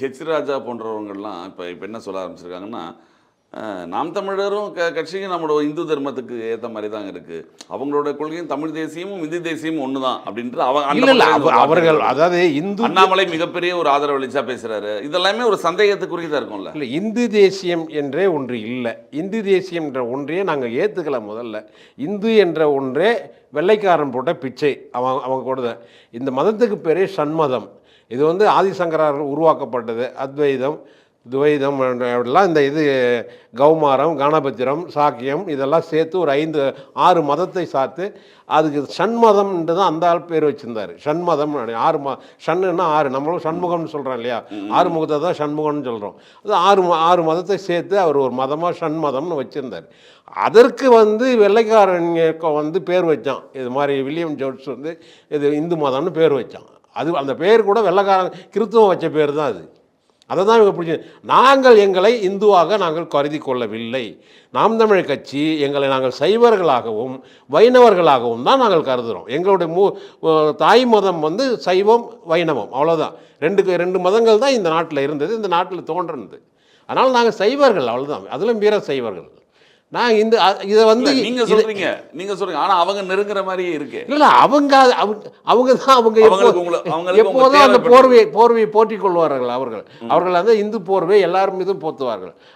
H ராஜா போன்றவங்கள்லாம் இப்போ இப்போ என்ன சொல்ல ஆரம்பிச்சிருக்காங்கன்னா நாம் தமிழரும் க கட்சியும் நம்மளோட இந்து தர்மத்துக்கு ஏற்ற மாதிரி தான் இருக்கு. அவங்களோட கொள்கையும் தமிழ் தேசியமும் இந்து தேசியமும் ஒன்று தான் அப்படின்ட்டு அவங்க அவர்கள் அதாவது இந்து அண்ணாமலை மிகப்பெரிய ஒரு ஆதரவளிச்சா பேசுறாரு. இதெல்லாமே ஒரு சந்தேகத்துக்குரியதா இருக்கும்ல. இல்லை இந்து தேசியம் என்றே ஒன்று இல்லை. இந்து தேசியம் என்ற ஒன்றையே நாங்கள் ஏற்றுக்கல முதல்ல. இந்து என்ற ஒன்றே வெள்ளைக்காரன் போட்ட பிச்சை அவன் அவங்க கூட இந்த மதத்துக்கு பேரே சண்மதம். இது வந்து ஆதிசங்கரால் உருவாக்கப்பட்டது. அத்வைதம். துவைதம் எல்லாம் இந்த இது கௌமாரம் கணபத்திரம் சாக்கியம் இதெல்லாம் சேர்த்து ஒரு ஐந்து ஆறு மதத்தை சாத்து அதுக்கு சண்மதம்ன்றது தான் அந்த ஆள் பேர் வச்சிருந்தாரு. சண்மதம் ஆறு ம சண்ணுன்னா ஆறு நம்மளும் சண்முகம்னு சொல்கிறோம் இல்லையா? ஆறு முகத்தை தான் சண்முகம்னு சொல்கிறோம் அது ஆறு ஆறு மதத்தை சேர்த்து அவர் ஒரு மதமாக சண்மதம்னு வச்சுருந்தார். அதற்கு வந்து வெள்ளைக்காரன் வந்து பேர் வச்சான். இது மாதிரி வில்லியம் ஜோன்ஸ் வந்து இது இந்து மதம்னு பேர் வச்சான். அது அந்த பேர் கூட வெள்ளைக்காரன் கிறித்துவம் வச்ச பேர் தான் அது. அதை தான் இவங்க பிடிச்சி நாங்கள் எங்களை இந்துவாக நாங்கள் கருதி கொள்ளவில்லை. நாம் தமிழ் கட்சி எங்களை நாங்கள் சைவர்களாகவும் வைணவர்களாகவும் தான் நாங்கள் கருதுகிறோம் எங்களுடைய மூ தாய் மதம் வந்து சைவம் வைணவம் அவ்வளோதான் ரெண்டுக்கு ரெண்டு மதங்கள் தான் இந்த நாட்டில் இருந்தது இந்த நாட்டில் தோன்றினது. அதனால் நாங்கள் சைவர்கள் அவ்வளோதான் அதிலும் வீர சைவர்கள். நான் இந்த இதை வந்து நீங்க சொல்றீங்க நீங்க சொல்றீங்க. ஆனா அவங்க நெருங்குற மாதிரியே இருக்கு. இல்ல அவங்க அவங்க தான் அவங்க எப்போதும் அந்த தேவைப்படும். போர்வையை போற்றிக் கொள்வார்கள் அவர்கள். அவர்கள் வந்து இந்து போர்வை எல்லார் மீதும் போத்துவார்கள்.